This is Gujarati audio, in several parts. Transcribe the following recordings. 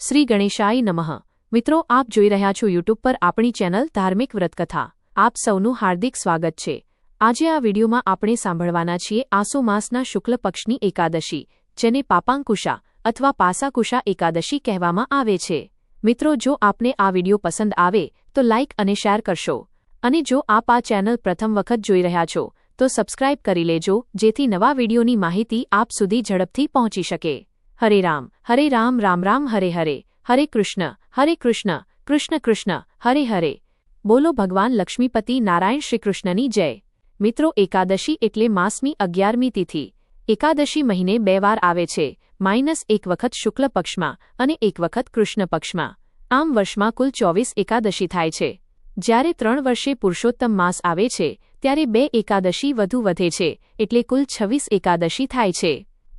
શ્રી ગણેશાય નમઃ. મિત્રો, આપ જોઈ રહ્યા છો યુટ્યુબ પર આપણી ચેનલ ધાર્મિક વ્રતકથા. આપ સૌનું હાર્દિક સ્વાગત છે. આજે આ વિડીયોમાં આપણે સાંભળવાના છીએ આસો માસના શુક્લ પક્ષની એકાદશી, જેને પાપાંકુશા અથવા પાસાકુશા એકાદશી કહેવામાં આવે છે. મિત્રો, જો આપને આ વીડિયો પસંદ આવે, તો લાઇક અને શેર કરશો. અને જો આપ આ ચેનલ પ્રથમ વખત જોઈ રહ્યા છો, તો સબસ્ક્રાઇબ કરી લેજો, જેથી નવા વિડીયોની માહિતી આપ સુધી ઝડપથી પહોંચી શકે. હરે રામ હરે રામ રામ રામ હરે હરે હરે કૃષ્ણ હરે કૃષ્ણ કૃષ્ણ કૃષ્ણ હરે હરે બોલો ભગવાન લક્ષ્મીપતિ નારાયણ શ્રીકૃષ્ણની જય મિત્રો એકાદશી એટલે માસની અગિયારમી તિથિ। એકાદશી મહિને બે વાર આવે છે। માઇનસ એક વખત શુક્લ પક્ષમાં અને એક વખત કૃષ્ણ પક્ષમાં। આમ વર્ષમાં કુલ ચોવીસ એકાદશી થાય છે। જ્યારે ત્રણ વર્ષે પુરુષોત્તમ માસ આવે છે, ત્યારે બે એકાદશી વધુ વધે છે, એટલે કુલ છવ્વીસ એકાદશી થાય છે।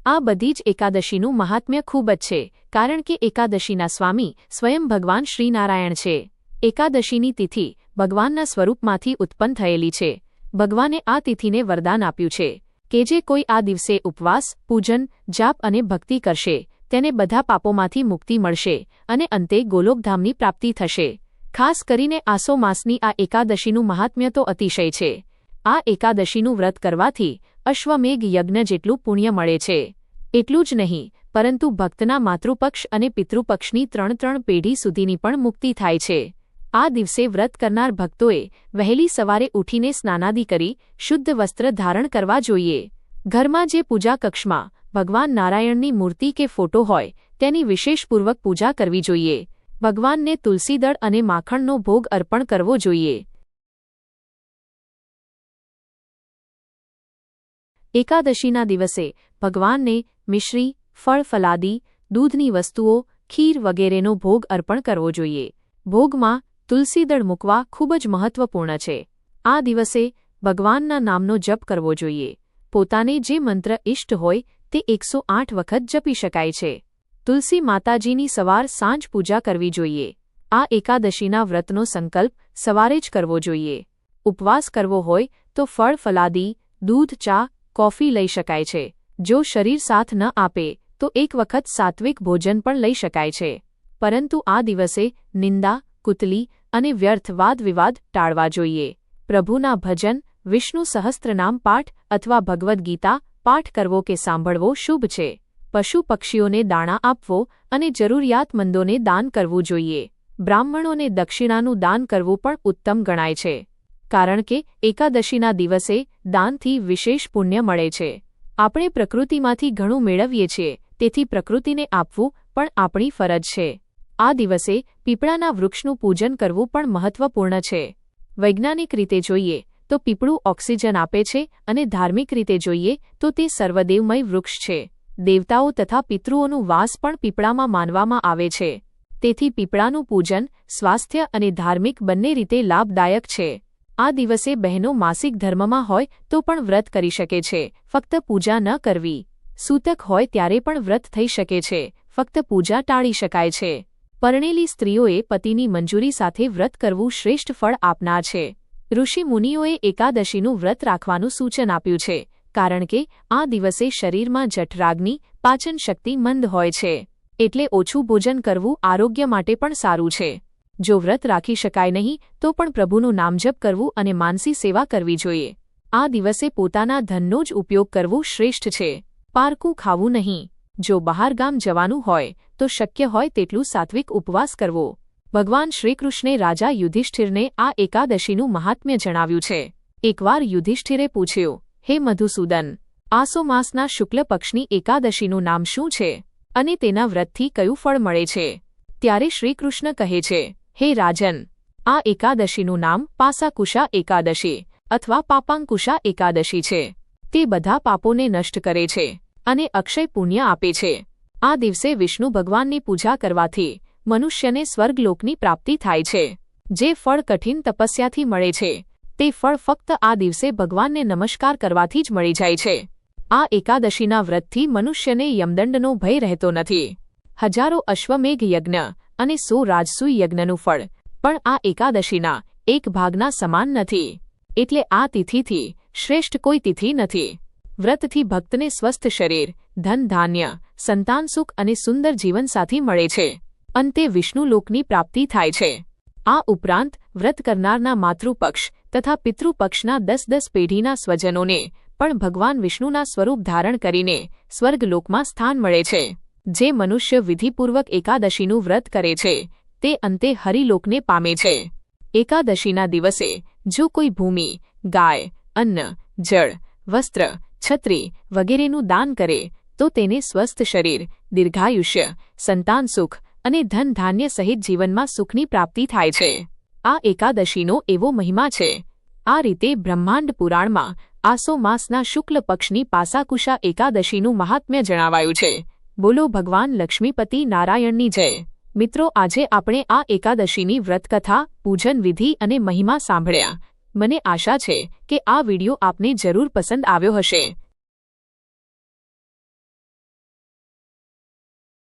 આ બધી જ એકાદશીનું મહાત્મ્ય ખૂબ જ છે, કારણ કે એકાદશીના સ્વામી સ્વયં ભગવાન શ્રીનારાયણ છે. એકાદશીની તિથિ ભગવાનના સ્વરૂપમાંથી ઉત્પન્ન થયેલી છે. ભગવાને આ તિથિને વરદાન આપ્યું છે કે જે કોઈ આ દિવસે ઉપવાસ, પૂજન, જાપ અને ભક્તિ કરશે, તેને બધા પાપોમાંથી મુક્તિ મળશે અને અંતે ગોલોકધામની પ્રાપ્તિ થશે. ખાસ કરીને આસો માસની આ એકાદશીનું મહાત્મ્ય તો અતિશય છે. આ એકાદશીનું વ્રત કરવાથી અશ્વમેઘ યજ્ઞ જેટલું પુણ્ય મળે છે. એટલું જ નહીં, પરંતુ ભક્તના માતૃપક્ષ અને પિતૃપક્ષની ત્રણ ત્રણ પેઢી સુધીની પણ મુક્તિ થાય છે. આ દિવસે વ્રત કરનાર ભક્તોએ વહેલી સવારે ઉઠીને સ્નાનાદિ કરી શુદ્ધ વસ્ત્ર ધારણ કરવા જોઈએ. ઘરમાં જે પૂજા કક્ષમાં ભગવાન નારાયણની મૂર્તિ કે ફોટો હોય, તેની વિશેષપૂર્વક પૂજા કરવી જોઈએ. ભગવાનને તુલસીદળ અને માખણનો ભોગ અર્પણ કરવો જોઈએ. એકાદશીના દિવસે ભગવાનને મિશ્રી, ફળ, ફલાદી, દૂધની વસ્તુઓ, ખીર વગેરેનો ભોગ અર્પણ કરવો જોઈએ. ભોગમાં તુલસીદળ મૂકવા ખૂબ જ મહત્વપૂર્ણ છે. આ દિવસે ભગવાનના નામનો જપ કરવો જોઈએ. પોતાને જે મંત્ર ઇષ્ટ હોય તે એકસો આઠ વખત જપી શકાય છે. તુલસી માતાજીની સવાર સાંજ પૂજા કરવી જોઈએ. આ એકાદશીના વ્રતનો સંકલ્પ સવારે જ કરવો જોઈએ. ઉપવાસ કરવો હોય તો ફળ, ફલાદી, દૂધ, ચા, કોફી લઈ શકાય છે. જો શરીર સાથ ન આપે, તો એક વખત સાત્વિક ભોજન પણ લઈ શકાય છે. પરંતુ આ દિવસે નિંદા, કુતલી અને વ્યર્થ વાદ ટાળવા જોઈએ. પ્રભુના ભજન, વિષ્ણુ સહસ્ત્રનામ પાઠ અથવા ભગવદ્ ગીતા પાઠ કરવો કે સાંભળવો શુભ છે. પશુ પક્ષીઓને દાણા આપવો અને જરૂરિયાતમંદોને દાન કરવું જોઈએ. બ્રાહ્મણોને દક્ષિણાનું દાન કરવું પણ ઉત્તમ ગણાય છે. કારણ કે એકાદશીના દિવસે દાનથી વિશેષ પુણ્ય મળે છે. આપણે પ્રકૃતિમાંથી ઘણું મેળવીએ છીએ, તેથી પ્રકૃતિને આપવું પણ આપણી ફરજ છે. આ દિવસે પીપળાના વૃક્ષનું પૂજન કરવું પણ મહત્વપૂર્ણ છે. વૈજ્ઞાનિક રીતે જોઈએ, તો પીપળું ઓક્સિજન આપે છે અને ધાર્મિક રીતે જોઈએ, તો તે સર્વદેવમય વૃક્ષ છે. દેવતાઓ તથા પિતૃઓનું વાસ પણ પીપળામાં માનવામાં આવે છે. તેથી પીપળાનું પૂજન સ્વાસ્થ્ય અને ધાર્મિક બંને રીતે લાભદાયક છે. આ દિવસે બહેનો માસિક ધર્મમાં હોય તો પણ વ્રત કરી શકે છે. ફક્ત પૂજા ન કરવી. સૂતક હોય ત્યારે પણ વ્રત થઈ શકે છે. ફક્ત પૂજા ટાળી શકાય છે. પરણેલી સ્ત્રીઓએ પતિની મંજૂરી સાથે વ્રત કરવું શ્રેષ્ઠ ફળ આપનાર છે. ઋષિ મુનિઓએ એકાદશીનું વ્રત રાખવાનું સૂચન આપ્યું છે, કારણ કે આ દિવસે શરીરમાં જઠરાગ્નિ પાચન શક્તિ મંદ હોય છે. એટલે ઓછું ભોજન કરવું આરોગ્ય માટે પણ સારું છે. જો વ્રત રાખી શકાય નહીં, તો પણ પ્રભુનું નામજપ કરવું અને માનસી સેવા કરવી જોઈએ. આ દિવસે પોતાના ધનનો જ ઉપયોગ કરવો શ્રેષ્ઠ છે. પારકું ખાવું નહીં. જો બહારગામ જવાનું હોય, તો શક્ય હોય તેટલું સાત્વિક ઉપવાસ કરવો. ભગવાન શ્રીકૃષ્ણે રાજા યુધિષ્ઠિરને આ એકાદશીનું મહાત્મ્ય જણાવ્યું છે. એકવાર યુધિષ્ઠિરે પૂછ્યું, હે મધુસૂદન, આસો માસના શુક્લ પક્ષની એકાદશીનું નામ શું છે? અને તેના વ્રતથી કયું ફળ મળે છે? ત્યારે શ્રીકૃષ્ણ કહે છે હે રાજન, આ એકાદશીનું નામ પાસાકુશા એકાદશી અથવા પાપાંકુશા એકાદશી છે. તે બધા પાપોને નષ્ટ કરે છે અને અક્ષય પુણ્ય આપે છે. આ દિવસે વિષ્ણુ ભગવાનની પૂજા કરવાથી મનુષ્યને સ્વર્ગલોકની પ્રાપ્તિ થાય છે. જે ફળ કઠિન તપસ્યાથી મળે છે, તે ફળ ફક્ત આ દિવસે ભગવાનને નમસ્કાર કરવાથી જ મળી જાય છે. આ એકાદશીના વ્રતથી મનુષ્યને યમદંડનો ભય રહેતો નથી. હજારો અશ્વમેઘ યજ્ઞ અને સો રાજસૂય યજ્ઞનું ફળ. પણ આ એકાદશીના એક ભાગના સમાન નથી. એટલે આ તિથિથી શ્રેષ્ઠ કોઈ તિથિ નથી. વ્રતથી ભક્તને સ્વસ્થ શરીર, ધન ધાન્ય, સંતાન સુખ અને સુંદર જીવનસાથી મળે છે. અંતે વિષ્ણુલોકની પ્રાપ્તિ થાય છે. આ ઉપરાંત વ્રત કરનારના માતૃપક્ષ તથા પિતૃપક્ષના દસ દસ પેઢીના સ્વજનોને પણ ભગવાન વિષ્ણુના સ્વરૂપ ધારણ કરીને સ્વર્ગલોકમાં સ્થાન મળે છે. જે મનુષ્ય વિધિપૂર્વક એકાદશીનું વ્રત કરે છે, તે અંતે હરિલોકને પામે છે. એકાદશીના દિવસે, જો કોઈ ભૂમિ, ગાય, અન્ન, જળ, વસ્ત્ર, છત્રી વગેરેનું દાન કરે, તો તેને સ્વસ્થ શરીર, દીર્ઘાયુષ્ય, સંતાન સુખ અને ધન ધાન્ય સહિત જીવનમાં સુખની પ્રાપ્તિ થાય છે. આ એકાદશીનો એવો મહિમા છે. આ રીતે બ્રહ્માંડ પુરાણમાં આસો માસના શુક્લ પક્ષની પાસાકુશા એકાદશીનું મહાત્મ્ય જણાવાયું છે. બોલો ભગવાન લક્ષ્મીપતિ નારાયણની જય. મિત્રો આજે આપણે આ એકાદશીની વ્રતકથા પૂજન વિધિ અને મહિમા સાંભળ્યા. મને આશા છે કે આ વિડિયો આપને જરૂર પસંદ આવ્યો હશે.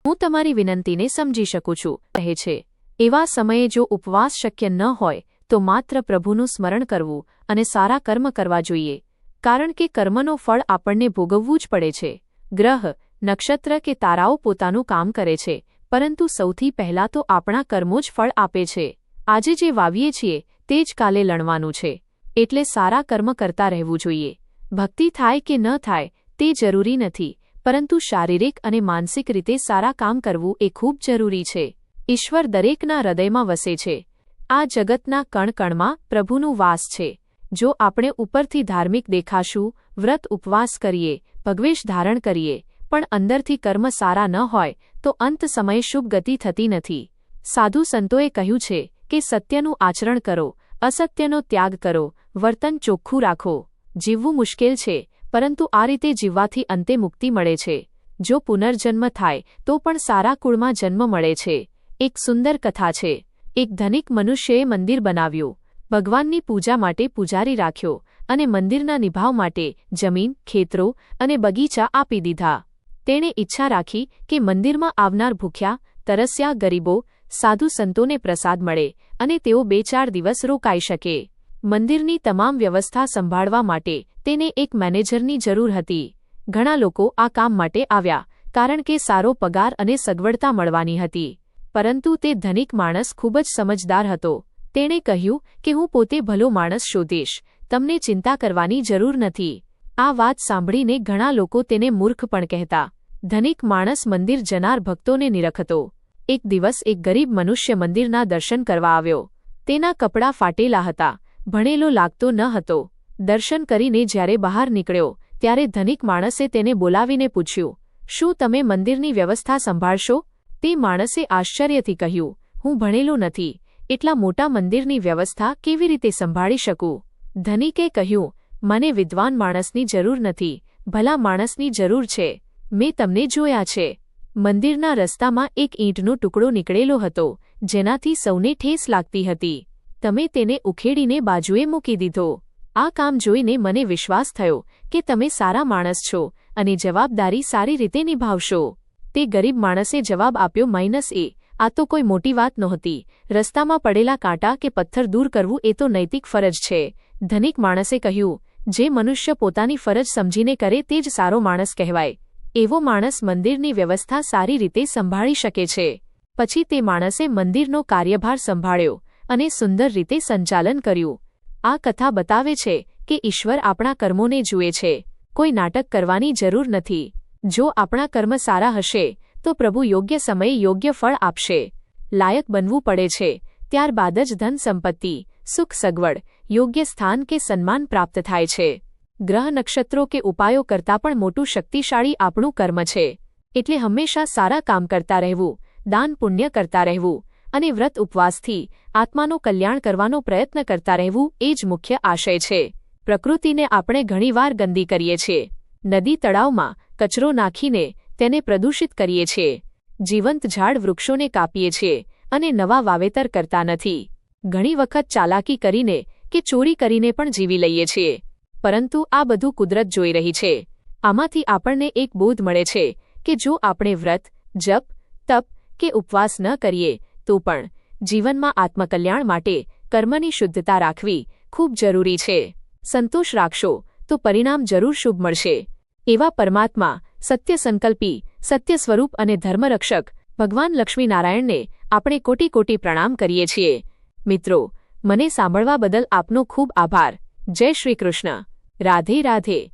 હું તમારી વિનંતીને સમજી શકું છું કહે છે. એવા સમયે જો ઉપવાસ શક્ય ન હોય તો માત્ર પ્રભુનું સ્મરણ કરવું અને સારા કર્મ કરવા જોઈએ. કારણ કે કર્મનો ફળ આપણને ભોગવવું જ પડે છે. ગ્રહ નક્ષત્ર કે તારાઓ પોતાનું કામ કરે છે, પરંતુ સૌથી પહેલાં તો આપણા કર્મો જ ફળ આપે છે. આજે જે વાવીએ છીએ, તે જ કાલે લણવાનું છે. એટલે સારા કર્મ કરતા રહેવું જોઈએ. ભક્તિ થાય કે ન થાય, તે જરૂરી નથી, પરંતુ શારીરિક અને માનસિક રીતે સારા કામ કરવું એ ખૂબ જરૂરી છે. ઈશ્વર દરેકના હૃદયમાં વસે છે. આ જગતના કણકણમાં પ્રભુનું વાસ છે. જો આપણે ઉપરથી ધાર્મિક દેખાશું, વ્રત ઉપવાસ કરીએ ભગવેશ ધારણ કરીએ પણ અંદરથી કર્મ સારા ન હોય, તો અંત સમયે શુભ ગતિ થતી નથી. સાધુ સંતોએ કહ્યું છે કે સત્યનું આચરણ કરો, અસત્યનો ત્યાગ કરો, વર્તન ચોખ્ખું રાખો. જીવવું મુશ્કેલ છે, પરંતુ આ રીતે જીવવાથી અંતે મુક્તિ મળે છે. જો પુનર્જન્મ થાય, તો પણ સારા કુળમાં જન્મ મળે છે. એક સુંદર કથા છે. એક ધનિક મનુષ્યએ મંદિર બનાવ્યું. ભગવાનની પૂજા માટે પૂજારી રાખ્યો અને મંદિરના નિભાવ માટે જમીન, ખેતરો અને બગીચા આપી દીધા. તેણે ઈચ્છા રાખી કે મંદિરમાં આવનાર ભૂખ્યા, તરસ્યા ગરીબો, સાધુ સંતોને પ્રસાદ મળે અને તેઓ બે ચાર દિવસ રોકાઈ શકે. મંદિરની તમામ વ્યવસ્થા સંભાળવા માટે તેને એક મેનેજરની જરૂર હતી. ઘણા લોકો આ કામ માટે આવ્યા, કારણ કે સારો પગાર અને સગવડતા મળવાની હતી. પરંતુ તે ધનિક માણસ ખૂબ જ સમજદાર હતો. તેણે કહ્યું કે હું પોતે ભલો માણસ શોધીશ, તમને ચિંતા કરવાની જરૂર નથી. આ વાત સાંભળીને ઘણા લોકો તેને મૂર્ખ પણ કહેતા. ધનિક માણસ મંદિર જનાર ભક્તોને નિરખતો. એક દિવસ એક ગરીબ મનુષ્ય મંદિરના દર્શન કરવા આવ્યો. તેના કપડાં ફાટેલા હતા. ભણેલો લાગતો ન હતો. દર્શન કરીને જ્યારે બહાર નીકળ્યો, ત્યારે ધનિક માણસે તેને બોલાવીને પૂછ્યું, શું તમે મંદિરની વ્યવસ્થા સંભાળશો? તે માણસે આશ્ચર્યથી કહ્યું, હું ભણેલો નથી. એટલા મોટા મંદિરની વ્યવસ્થા કેવી રીતે સંભાળી શકું? ધનિકે કહ્યું, મને વિદ્વાન માણસની જરૂર નથી. ભલા માણસની જરૂર છે. મેં તમને જોયા છે. મંદિરના રસ્તામાં એક ઈંટનો ટુકડો નીકળેલો હતો, જેનાથી સૌને ઠેસ લાગતી હતી. તમે તેને ઉખેડીને બાજુએ મૂકી દીધો. આ કામ જોઈને મને વિશ્વાસ થયો કે તમે સારા માણસ છો અને જવાબદારી સારી રીતે નિભાવશો. તે ગરીબ માણસે જવાબ આપ્યો માઇનસ એ. આ તો કોઈ મોટી વાત નહોતી. રસ્તામાં પડેલા કાંટા કે પથ્થર દૂર કરવું એ તો નૈતિક ફરજ છે. ધનિક માણસે કહ્યું, જે મનુષ્ય પોતાની ફરજ સમજીને કરે તે જ સારો માણસ કહેવાય. એવો માણસ મંદિરની વ્યવસ્થા સારી રીતે સંભાળી શકે છે. પછી તે માણસે મંદિરનો કાર્યભાર સંભાળ્યો અને સુંદર રીતે સંચાલન કર્યું. આ કથા બતાવે છે કે ઈશ્વર આપણા કર્મોને જુએ છે. કોઈ નાટક કરવાની જરૂર નથી. જો આપણા કર્મ સારા હશે, તો પ્રભુ યોગ્ય સમયે યોગ્ય ફળ આપશે. લાયક બનવું પડે છે. ત્યારબાદ જ ધન સંપત્તિ, સુખ સગવડ, યોગ્ય સ્થાન કે સન્માન પ્રાપ્ત થાય છે. ગ્રહ નક્ષત્રો કે ઉપાયો કરતાં પણ મોટું શક્તિશાળી આપણું કર્મ છે. એટલે હંમેશા સારા કામ કરતા રહેવું, દાન પુણ્ય કરતા રહેવું અને વ્રત ઉપવાસથી આત્માનું કલ્યાણ કરવાનો પ્રયત્ન કરતા રહેવું એ જ મુખ્ય આશય છે. પ્રકૃતિને આપણે ઘણીવાર ગંદી કરીએ છીએ. નદી તળાવમાં કચરો નાખીને તેને પ્રદૂષિત કરીએ છીએ. જીવંત ઝાડ વૃક્ષોને કાપીએ છીએ અને નવા વાવેતર કરતા નથી. ઘણી વખત ચાલાકી કરીને કે ચોરી કરીને પણ જીવી લઈએ છીએ. પરંતુ આ બધું કુદરત જોઈ રહી છે. આમાંથી આપણને એક બોધ મળે છે કે જો આપણે વ્રત, જપ, તપ કે ઉપવાસ ન કરીએ, તો પણ જીવનમાં આત્મકલ્યાણ માટે કર્મની શુદ્ધતા રાખવી ખૂબ જરૂરી છે. સંતોષ રાખશો, તો પરિણામ જરૂર શુભ મળશે. એવા પરમાત્મા સત્ય સંકલ્પી સત્ય સ્વરૂપ અને ધર્મરક્ષક ભગવાન લક્ષ્મીનારાયણને આપણે કોટી કોટી પ્રણામ કરીએ છીએ. મિત્રો, મને સાંભળવા બદલ આપનો ખૂબ આભાર. જય શ્રી કૃષ્ણ. રાધે રાધે.